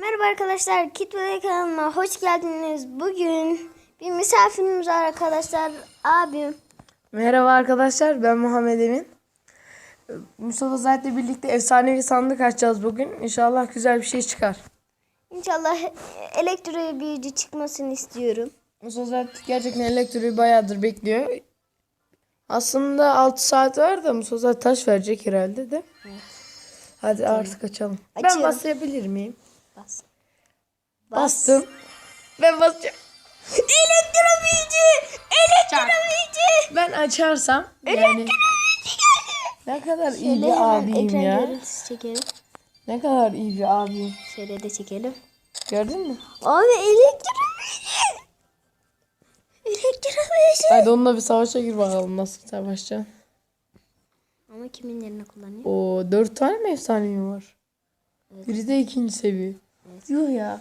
Merhaba arkadaşlar, Kit ve kanalıma hoş geldiniz. Bugün bir misafirimiz var arkadaşlar. Abim. Merhaba arkadaşlar ben Muhammed Emin. Mustafa Zahit'le birlikte efsanevi sandık açacağız bugün. İnşallah güzel bir şey çıkar. İnşallah elektro büyücü çıkmasını istiyorum. Mustafa Zahit gerçekten elektriği bayağıdır bekliyor. Aslında 6 saat var da Mustafa Zahit taş verecek herhalde de. Hadi artık açalım. Ben Açıyorum. basabilir miyim? Bas. Bastım. Ben basacağım. Elektro büyücü! Elektro büyücü! Ben açarsam yani ne kadar iyi Şöyle bir hemen abiyim ekran ya. görüntüsü çekelim. Ne kadar iyi bir abiyim. Şöyle de çekelim. Gördün mü? Abi elektro büyücü! Elektro büyücü! Hadi onunla bir savaşa gir bakalım nasıl savaşacaksın. Ama kimin yerine kullanıyor? O dört tane mi efsaneyim var? Biri de ikinci seviye. Yuh ya.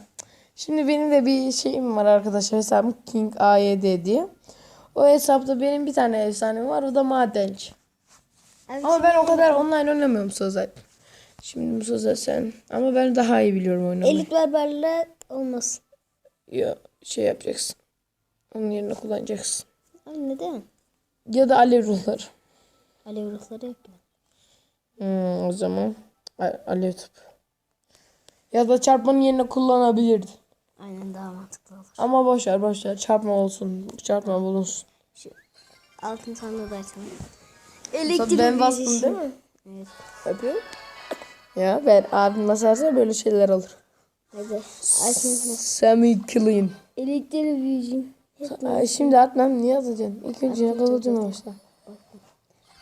Şimdi benim de bir şeyim var arkadaşlar hesabım King AYD diye. O hesapta benim bir tane efsanem var o da madenci. Abi Ama ben o kadar online oynamıyorum Sözet. Şimdi Sözet sen. Ama ben daha iyi biliyorum oynamayı. Elit barbarla olmasın. Ya şey yapacaksın. Onun yerine kullanacaksın. Abi neden? Ya da alev ruhları. Alev ruhları yok mu? Hmm, o zaman alev topu. Ya da çarpmanın yerine kullanabilirdin. Aynen daha mantıklı olur. Ama boş ver boş ver. Çarpma olsun. Çarpma bulunsun. Şu altın sandığı da açalım. Tabii ben bastım değil mi? Evet. Yapıyorum. Ya ben abim basarsa böyle şeyler olur. Hadi. Açın. Semi clean. Elektrik büyücü. Şimdi atmam niye atacaksın? İlk önce kılıcını başla.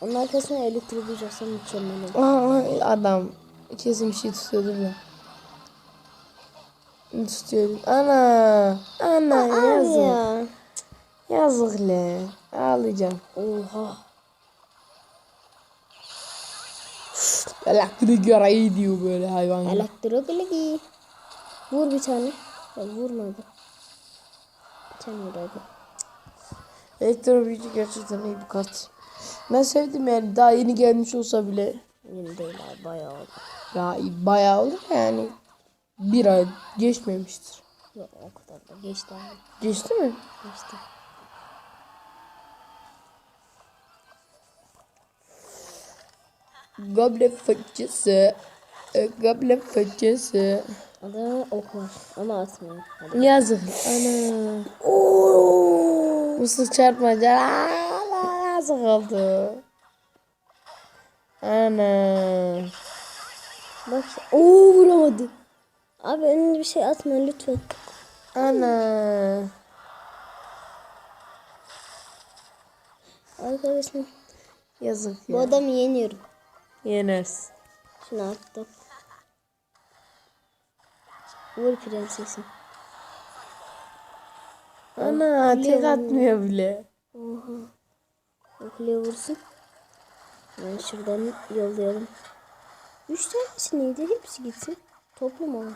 Onun arkasına elektrik büyücü olsa mükemmel olur. Aa, adam kesin bir şey tutuyordur ya. Tutuyordu? Ana. Ana yazık. Ya. Yazık le. Ağlayacağım. Oha. Elektrik yarayı diyor böyle hayvan. Elektrik bilgi. Vur bir tane. Ya vurmadı. Bir tane vuraydı. Elektro büyücü gerçekten iyi bir kart. Ben sevdim yani daha yeni gelmiş olsa bile Yeni değil abi bayağı oldu. ya bayağı olur yani bir ay geçmemiştir. Yok o kadar da geçti abi. Geçti mi? Geçti. Goblet fıçısı. Goblet fıçısı. Adamın ok var ama atmıyor. Hadi. Yazık. Ana. Mısır çarpmaca. Yazık oldu. Ana. Bak. Oo vuramadı. Abi önüne bir şey atma lütfen. Ana. Arkadaşım Yazık bu ya. adamı yeniyorum. Yenersin. Şunu attım. Vur prensesim. Ana tek atmıyor bile. Oha. Okuya vursun. Ben şuradan yollayalım. Üç tanesi neydi? Hepsi gitsin. Toplum alın.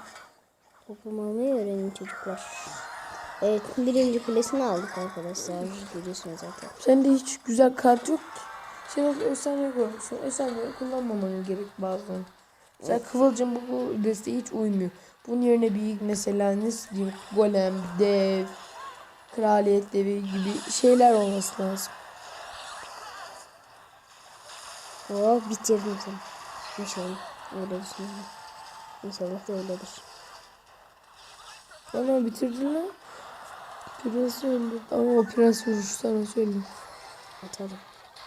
Toplum almayı öğrenin çocuklar. Evet birinci kulesini aldık arkadaşlar. Görüyorsunuz zaten. Sende hiç güzel kart yok ki. Sen o efsane koymuşsun. Efsaneyi kullanmaman gerek bazen. Mesela Kıvılcım bu, bu desteğe hiç uymuyor. Bunun yerine bir mesela nasıl diyeyim golem, dev, kraliyet devi gibi şeyler olması lazım. Oh bitirdim seni. İnşallah öyle düşünüyorum. İnşallah da öyledir. Ama bitirdin lan. Prens öldü. Ama o prens vurmuş sana söyleyeyim. Atarım.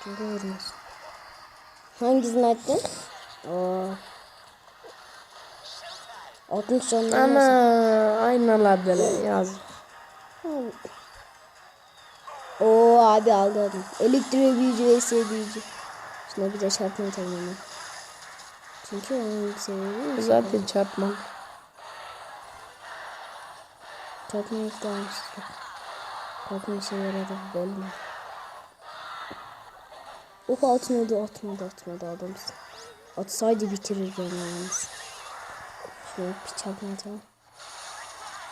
Çünkü vurmaz. Hangisini attın? Oo. 60 canlı. Ana aynalar böyle yaz. Oo abi aldı adam. Elektrik büyücü ise büyücü. Şuna bir de çarpma atalım hemen. Çünkü onun sebebi Zaten çarpma. çarpma işte. Çarpma işe yaradı mi? Ok atmadı atmadı atmadı adamsın. Atsaydı bitirir beni yalnız. Şuna bir çarpma atalım.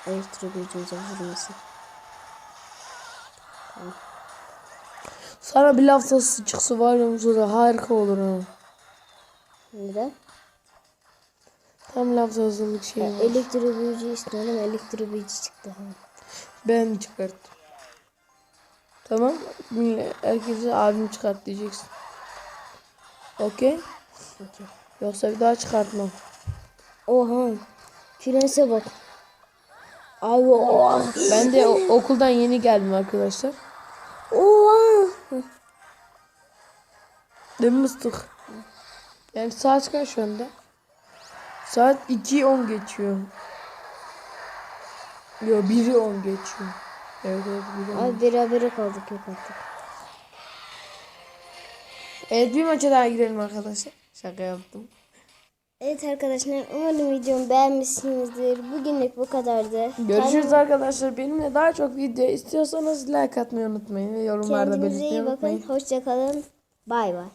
Elektrik büyücümüze vurmasın. Sana bir laf sası çıksa var ya Mustafa harika olur ha. Neden? Tam lafta hazırlık şey var. Elektro büyücü istiyorum. Elektro büyücü çıktı. Ben çıkarttım. Tamam. Herkese abim çıkart diyeceksin. Okey. Okey. Yoksa bir daha çıkartmam. Oha. Prense bak. Abi oha. Ben de okuldan yeni geldim arkadaşlar. Oha. Değil mi mıstık? Yani saat kaç şu anda? Saat 2.10 geçiyor. Yo 1'i 10 geçiyor. Evet evet 1'i 10. Abi berabere kaldık yok artık. Evet bir maça daha girelim arkadaşlar. Şaka yaptım. Evet arkadaşlar umarım videomu beğenmişsinizdir. Bugünlük bu kadardı. Görüşürüz arkadaşlar. Benimle daha çok video istiyorsanız like atmayı unutmayın ve yorumlarda Kendinize belirtmeyi iyi bakın. unutmayın. Hoşçakalın. Bay bay.